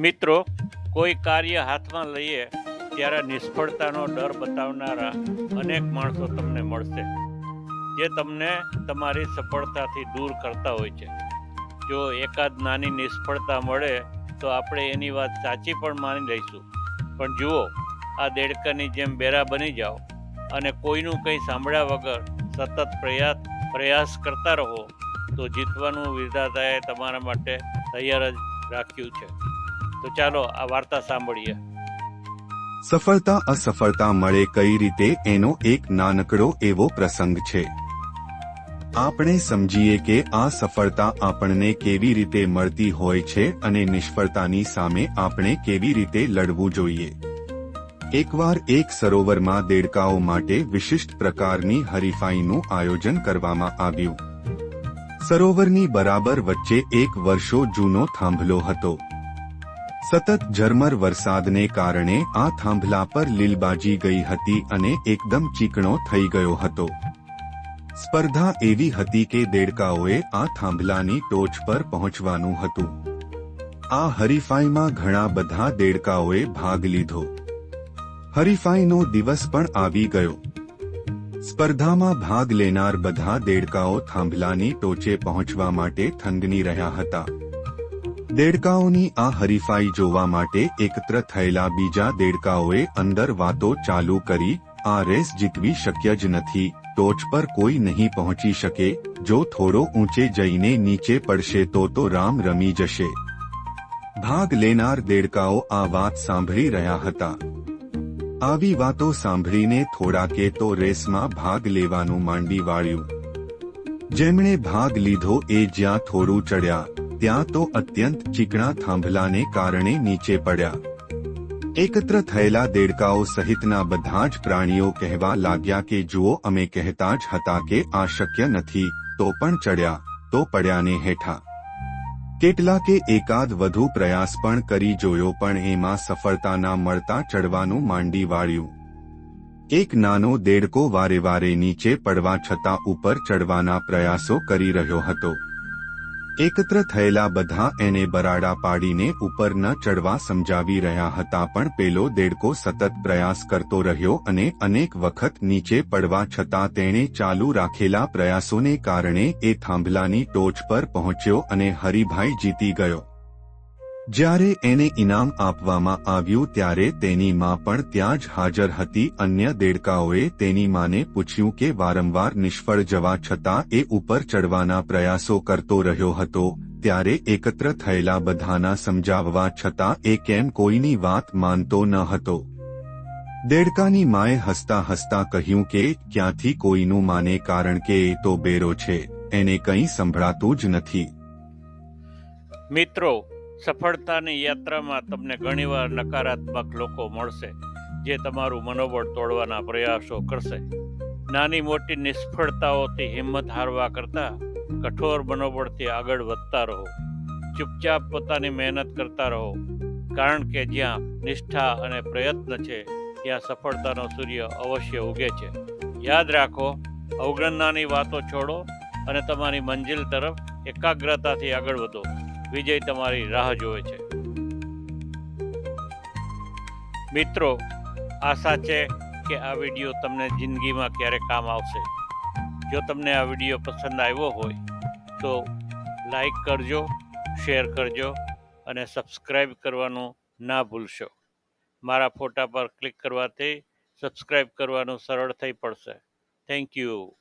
મિત્રો, કોઈ કાર્ય હાથમાં લઈએ ત્યારે નિષ્ફળતાનો ડર બતાવનારા અનેક માણસો તમને મળશે, જે તમને તમારી સફળતાથી દૂર કરતા હોય છે. જો એકાદ નાની નિષ્ફળતા મળે, તો આપણે એની વાત સાચી પણ માની લઈશું. પણ જુઓ, આ દેડકાની જેમ બેરા બની જાઓ અને કોઈનું કંઈ સાંભળ્યા વગર સતત પ્રયાસ પ્રયાસ કરતા રહો, તો જીતવાનું વિધાતાએ તમારા માટે તૈયાર જ રાખ્યું છે. તો ચાલો આ વાર્તા સાંભળીએ. સફળતા અસફળતા મળે કઈ રીતે? એનો એક નાનકડો એવો પ્રસંગ છે. આપણે સમજીએ કે આ સફળતા આપણને કેવી રીતે મળતી હોય છે અને નિષ્ફળતાની સામે આપણે કેવી રીતે લડવું જોઈએ. એકવાર એક સરોવરમાં દેડકાઓ માટે વિશિષ્ટ પ્રકારની હરીફાઈનું આયોજન કરવામાં આવ્યું. સરોવરની બરાબર વચ્ચે એક વર્ષો જૂનો થાંભલો હતો. સતત ઝરમર વરસાદને કારણે આ થાંભલા પર લીલબાજી ગઈ હતી અને એકદમ ચીકણો થઈ ગયો હતો. સ્પર્ધા એવી હતી કે દેડકાઓએ આ થાંભલાની ટોચ પર પહોંચવાનું હતું. આ હરીફાઈમાં ઘણા બધા દેડકાઓએ ભાગ લીધો. હરીફાઈનો દિવસ પણ આવી ગયો. સ્પર્ધામાં ભાગ લેનાર બધા દેડકાઓ થાંભલાની ટોચે પહોંચવા માટે થંગની રહ્યા હતા. દેડકાઓની આ હરીફાઈ જોવા માટે એકત્ર થયેલા બીજા દેડકાઓએ અંદર વાતો ચાલુ કરી, આ રેસ જીતવી શક્ય જ નથી, ટોચ પર કોઈ નહીં પહોંચી શકે, જો થોડો ઊંચે જઈને નીચે પડશે તો તો રામ રમી જશે. ભાગ લેનાર દેડકાઓ આ વાત સાંભળી રહ્યા હતા. આવી વાતો સાંભળીને થોડાકે તો રેસમાં ભાગ લેવાનું માંડી વાળ્યું. જેમણે ભાગ લીધો એ જ્યાં થોડું ચડ્યા ત્યાં તો અત્યંત ચીકણા થાંભલાને કારણે નીચે પડ્યા. એકત્ર થયેલા દેડકાઓ સહિતના બધા જ પ્રાણીઓ કહેવા લાગ્યા કે જુઓ અમે કહેતા જ હતા કે આ શક્ય નથી, તો પણ ચડ્યા, તો પડ્યાને હેઠા. કેટલાકે એકાદ વધુ પ્રયાસ પણ કરી જોયો પણ એમાં સફળતા ના મળતા ચડવાનું માંડી વાળ્યું. એક નાનો દેડકો વારે વારે નીચે પડવા છતાં ઉપર ચડવાના પ્રયાસો કરી રહ્યો હતો. એકત્ર થયેલા બધા એને બરાડા પાડીને ઉપર ન ચડવા સમજાવી રહ્યા હતા પણ પેલો દેડકો સતત પ્રયાસ કરતો રહ્યો અને અનેક વખત નીચે પડવા છતાં તેણે ચાલુ રાખેલા પ્રયાસોને કારણે એ થાંભલાની ટોચ પર પહોંચ્યો અને હરિભાઈ જીતી ગયો. જ્યારે એને ઇનામ આપવામાં આવ્યું ત્યારે તેની માં પણ ત્યાં જ હાજર હતી. અન્ય દેડકાઓએ તેની માને પૂછ્યું કે વારંવાર નિષ્ફળ જવા છતાં એ ઉપર ચડવાના પ્રયાસો કરતો રહ્યો હતો. ત્યારે એકત્ર થયેલા બધાના સમજાવવા છતાં એ કેમ કોઈની વાત માનતો ન હતો. દેડકાની માએ હસતા હસતા કહ્યું કે ક્યાંથી કોઈનું માને કારણ કે એ તો બેરો છે. એને કંઈ સંભળાતું જ નથી. મિત્રો સફળતાની યાત્રામાં તમને ઘણીવાર નકારાત્મક લોકો મળશે, જે તમારું મનોબળ તોડવાના પ્રયાસો કરશે. નાની મોટી નિષ્ફળતાઓથી હિંમત હારવા કરતાં કઠોર મનોબળથી આગળ વધતા રહો. ચૂપચાપ પોતાની મહેનત કરતા રહો, કારણ કે જ્યાં નિષ્ઠા અને પ્રયત્ન છે, ત્યાં સફળતાનો સૂર્ય અવશ્ય ઉગે છે. યાદ રાખો, અવગણનાની વાતો છોડો અને તમારી મંજિલ તરફ એકાગ્રતાથી આગળ વધો. વિજય તમારી રાહ જોવે છે. મિત્રો, આશા છે કે આ વીડિયો તમને જિંદગીમાં ક્યારે કામ આવશે. જો તમને આ વીડિયો પસંદ આવ્યો હોય, તો લાઈક કરજો, શેર કરજો અને સબસ્ક્રાઈબ કરવાનું ના ભૂલશો. મારા ફોટા પર ક્લિક કરવાથી સબસ્ક્રાઈબ કરવાનું સરળ થઈ પડશે. Thank you.